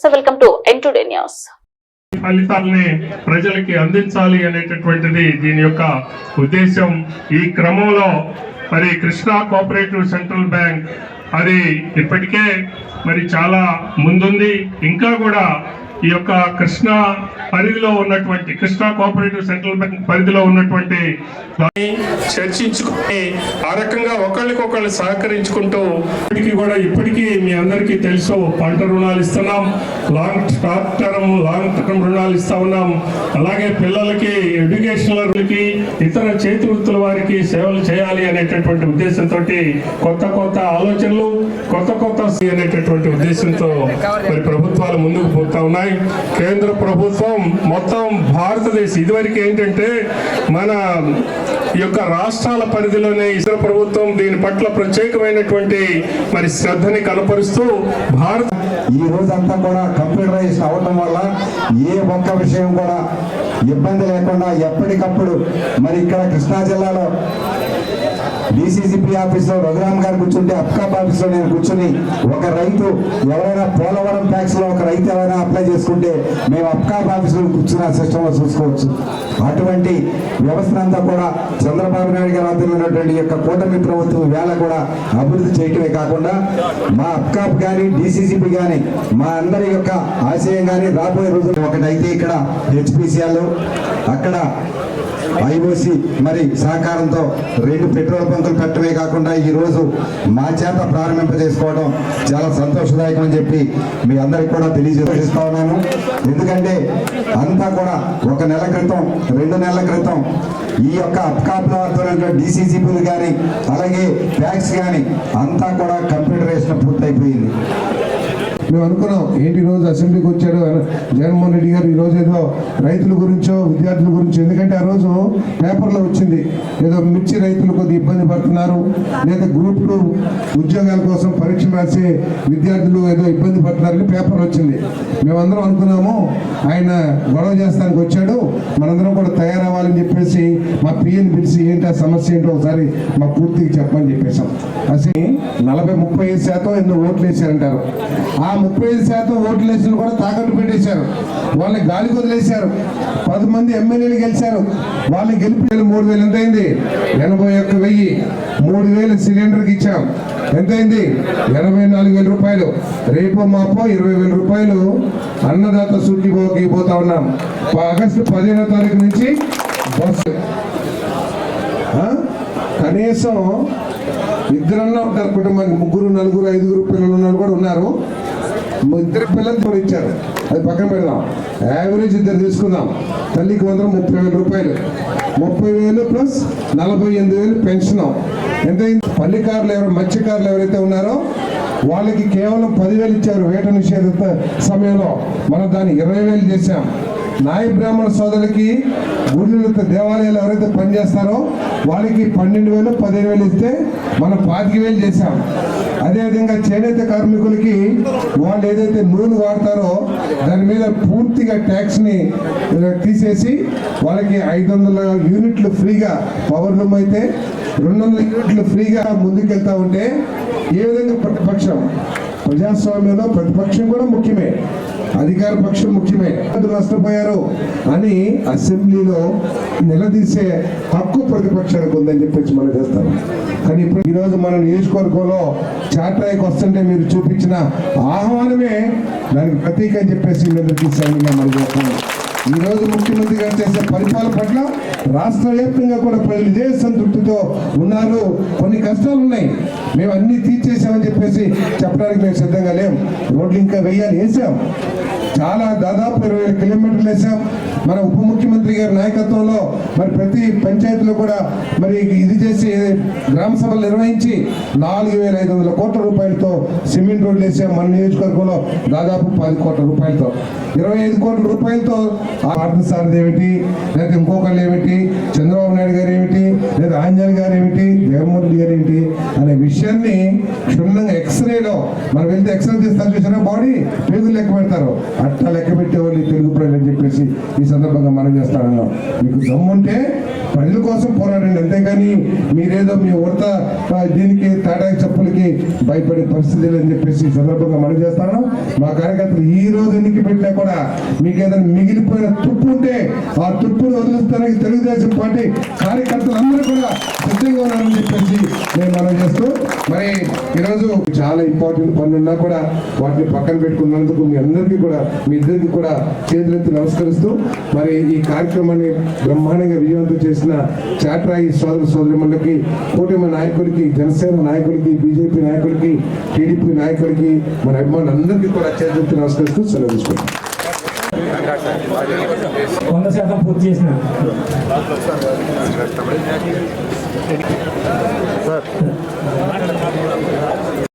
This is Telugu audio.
So welcome to N today news ఫలితాలని ప్రజలకి అందించాలి అనేటటువంటిది దీని యొక్క ఉద్దేశం. ఈ క్రమంలో మరి కృష్ణా కోఆపరేటివ్ సెంట్రల్ బ్యాంక్ అది ఇప్పటికే మరి చాలా ముందుంది. ఇంకా కూడా ఈ యొక్క కృష్ణా పరిధిలో ఉన్నటువంటి కృష్ణా కోఆపరేటివ్ సెంట్రల్ బ్యాంక్ పరిధిలో ఉన్నటువంటి చర్చించుకుని ఆ రకంగా ఒకళ్ళకొకళ్ళు సహకరించుకుంటూ ఇప్పటికీ కూడా ఇప్పటికీ మీ అందరికీ తెలుసు పంట రుణాలు ఇస్తున్నాం long short term long term రుణాలు ఇస్తా ఉన్నాం. అలాగే పిల్లలకి ఎడ్యుకేషనల్కి ఇతర చేతి వృత్తుల వారికి సేవలు చేయాలి అనేటటువంటి ఉద్దేశంతో కొత్త కొత్త ఆలోచనలు కొత్త కొత్త అనేటటువంటి ఉద్దేశంతో మరి ప్రభుత్వాలు ముందుకు పోతా ఉన్నాయి. కేంద్ర ప్రభుత్వం మొత్తం భారతదేశం ఇదివరకు ఏంటంటే మన యొక్క రాష్ట్రాల పరిధిలోనే ఇతర ప్రభుత్వం దీని పట్ల ప్రత్యేకమైనటువంటి మరి శ్రద్ధని కనపరుస్తూ భారత ఈ రోజంతా కూడా కంప్యూటరైజ్ అవ్వటం వల్ల ఏ ఒక్క విషయం కూడా ఇబ్బంది లేకుండా ఎప్పటికప్పుడు మరి ఇక్కడ కృష్ణా జిల్లాలో డిసిసిపి ఆఫీస్లో రఘురామ్ గారు కూర్చుంటే అప్కాప్ ఆఫీస్లో నేను కూర్చుని ఒక రైతు ఎవరైనా పోలవరం ట్యాక్స్లో ఒక రైతు ఎవరైనా అప్లై చేసుకుంటే మేము అప్కాప్ ఆఫీస్లో కూర్చున్న ఆ సిస్టంలో చూసుకోవచ్చు. అటువంటి వ్యవస్థనంతా కూడా చంద్రబాబు నాయుడు గారు ఆధ్వర్యంలో యొక్క కూటమి ప్రభుత్వం వేళ కూడా అభివృద్ధి చేయటమే కాకుండా మా అప్కాప్ కానీ డిసిసిపి కానీ మా అందరి యొక్క ఆశయం కానీ రాబోయే రోజు ఒకటైతే ఇక్కడ హెచ్పిసిఎల్ అక్కడ ఐఓసి మరి సహకారంతో రెండు పెట్రోల్ బంకులు పెట్టడమే కాకుండా ఈ రోజు మా చేత ప్రారంభింపజేసుకోవడం చాలా సంతోషదాయకం అని చెప్పి మీ అందరికి కూడా తెలియజేస్తా ఉన్నాను. ఎందుకంటే అంతా కూడా ఒక నెల క్రితం రెండు నెలల క్రితం ఈ యొక్క అప్కాప్లో ఆధ్వర్యంలో డిసిసిబిలు కానీ అలాగే ట్యాక్స్ కానీ అంతా కూడా కంప్యూటరైజేషన్ పూర్తయిపోయింది. మేము అనుకున్నాం ఏంటి రోజు అసెంబ్లీకి వచ్చారు? జగన్మోహన్ రెడ్డి గారు ఈ రోజు ఏదో రైతుల గురించో విద్యార్థుల గురించో ఎందుకంటే ఆ రోజు పేపర్లో వచ్చింది ఏదో మిర్చి రైతులు కొద్ది ఇబ్బంది పడుతున్నారు లేదా గ్రూప్ టూ ఉద్యోగాల కోసం పరీక్షలు రాసే విద్యార్థులు ఏదో ఇబ్బంది పడుతున్నారని పేపర్ వచ్చింది. మేమందరం అనుకున్నాము ఆయన గొడవ చేస్తానికి వచ్చాడు మనందరం కూడా తయారవ్వాలని చెప్పేసి మా పిఎన్ పిలిచి ఏంటి ఆ సమస్య ఏంటో ఒకసారి మా పూర్తిగా చెప్పమని చెప్పేశాం. అసలు నలభై ముప్పై ఐదు శాతం ఎన్నో ఓట్లు వేసారంటారు ఆ ముప్పై ఐదు శాతం ఓట్లు వేసిన కూడా తాకట్టు పెట్టేశారు. వాళ్ళని గాలి వదిలేశారు. పది మంది ఎమ్మెల్యేలు గెలిచారు. వాళ్ళని గెలిపి మూడు వేలు ఎంతైంది? ఎనభై ఒక్క వెయ్యి. మూడు వేలు సిలిండర్కి ఇచ్చాం. ఎంతైంది? ఎనభై నాలుగు వేల రూపాయలు. రేపు మాపో ఇరవై వేల రూపాయలు అన్నదాత సూచిపోకి పోతా ఉన్నాం. ఆగస్టు పదిహేనో తారీఖు నుంచి బస్సు కనీసం ఇద్దరన్నా ఉంటారు. కుటుంబానికి ముగ్గురు నలుగురు ఐదుగురు పిల్లలు ఉన్నారు కూడా ఉన్నారు. ఇద్దరు పిల్లలు కూడా ఇచ్చారు. అది పక్కన పెడదాం. యావరేజ్ ఇద్దరు తీసుకుందాం. తల్లికి వందరం ముప్పై వేల రూపాయలు. ముప్పై వేలు ప్లస్ నలభై ఎనిమిది వేలు పెన్షన్. ఎంత పల్లికారులు ఎవరు మత్స్యకారులు ఎవరైతే ఉన్నారో వాళ్ళకి కేవలం పదివేలు ఇచ్చారు వేట నిషేధ సమయంలో. మనం దాన్ని ఇరవై వేలు చేశాం. నాయ బ్రాహ్మణ సోదరులకి గుళ్ళు దేవాలయాలు ఎవరైతే పనిచేస్తారో వాళ్ళకి పన్నెండు వేలు పదిహేను వేలు ఇస్తే మనం పాతిక వేలు చేశాం. అదేవిధంగా చేనేత కార్మికులకి వాళ్ళు ఏదైతే నూనె వాడతారో దాని మీద పూర్తిగా ట్యాక్స్ని తీసేసి వాళ్ళకి ఐదు వందల యూనిట్లు ఫ్రీగా పవర్ లూమ్ అయితే రెండు వందల యూనిట్లు ఫ్రీగా ముందుకెళ్తా ఉంటే ఏ విధంగా ప్రతిపక్షం ప్రజాస్వామ్యంలో ప్రతిపక్షం కూడా ముఖ్యమే. అధికార పక్షం ముఖ్యమే. నష్టపోయారు? అని అసెంబ్లీలో నిలదీసే హక్కు ప్రతిపక్షానికి ఉందని చెప్పేసి మనం చేస్తాం. కానీ ఇప్పుడు ఈరోజు మన నియోజకవర్గంలో చాట్రాయికి వస్తుంటే మీరు చూపించిన ఆహ్వానమే దానికి ప్రతీక అని చెప్పేసి నిలదీశామని మనం చేస్తాం ఈ రోజు ముఖ్యమంత్రి గారు చేసే పరిపాలన పట్ల రాష్ట్ర వ్యాప్తంగా కూడా ప్రజలు ఇదే సంతృప్తితో ఉన్నారు. కొన్ని కష్టాలు ఉన్నాయి. మేము అన్ని తీర్చేసామని చెప్పేసి చెప్పడానికి మేము సిద్ధంగా లేం. రోడ్లు ఇంకా వెయ్యాలి వేసాం చాలా దాదాపు ఇరవై వేల కిలోమీటర్లు వేసాం మన ఉప ముఖ్యమంత్రి గారి నాయకత్వంలో మరి ప్రతి పంచాయతీలో కూడా మరి ఇది చేసి గ్రామ సభలు నిర్వహించి నాలుగు వేల ఐదు వందల కోట్ల రూపాయలతో సిమెంట్ రోడ్లు వేసాం మన నియోజకవర్గంలో దాదాపు పది కోట్ల రూపాయలతో. ఇరవై ఐదు కోట్ల రూపాయలతో పార్థ సారథి ఏమిటి? లేదా ఇంకొకళ్ళు ఏమిటి? చంద్రబాబు నాయుడు గారు ఏమిటి? లేదా ఆంజనేయ గారు ఏమిటి? జగన్మోహన్ రెడ్డి గారు ఏమిటి? అనే విషయాన్ని క్షుణ్ణంగా ఎక్స్రేలో మనం వెళ్తే ఎక్స్రే తీస్తారు చూసినా బాడీ పేగులు లెక్క పెడతారు. అట్లా లెక్క పెట్టేవాళ్ళు తెలుగు ప్రజలు అని చెప్పేసి ఈ సందర్భంగా మనం చేస్తాను మీకు దమ్ముంటే ప్రజల కోసం పోరాడండి. అంతేగాని మీరేదో మీ ఉడత దీనికి తాటాకి చెప్పులకి భయపడే పరిస్థితి లేదని చెప్పేసి ఈ సందర్భంగా మనం చేస్తాను మా కార్యకర్తలు ఈ రోజు ఎన్నిక పెట్టినా కూడా మీకు ఏదైనా మిగిలిపోయిన తుప్పు ఉంటే ఆ తుప్పును వదిలిస్తానికి తెలుగుదేశం పార్టీ కార్యకర్తలు అందరూ కూడా సిద్ధంగా ఉన్నారని చెప్పేసి నేను మనం చేస్తూ మరి ఈరోజు చాలా ఇంపార్టెంట్ పనులు ఉన్నా కూడా వాటిని పక్కన పెట్టుకున్నందుకు మీ అందరికీ కూడా మీ ఇద్దరికి కూడా చేతులెత్తి నమస్కరిస్తూ మరి ఈ కార్యక్రమాన్ని బ్రహ్మాండంగా విజయవంతం చేసిన చాట్రాయి సోదర సోదరిమణులకి కూటమి నాయకులకి జనసేన నాయకులకి బీజేపీ నాయకులకి టీడీపీ నాయకులకి మన అభిమానులందరికీ కూడా చేతులెత్తి నమస్కరిస్తూ సెలవు తీసుకుంటాం వంద శాతం పూర్తి చేసిన.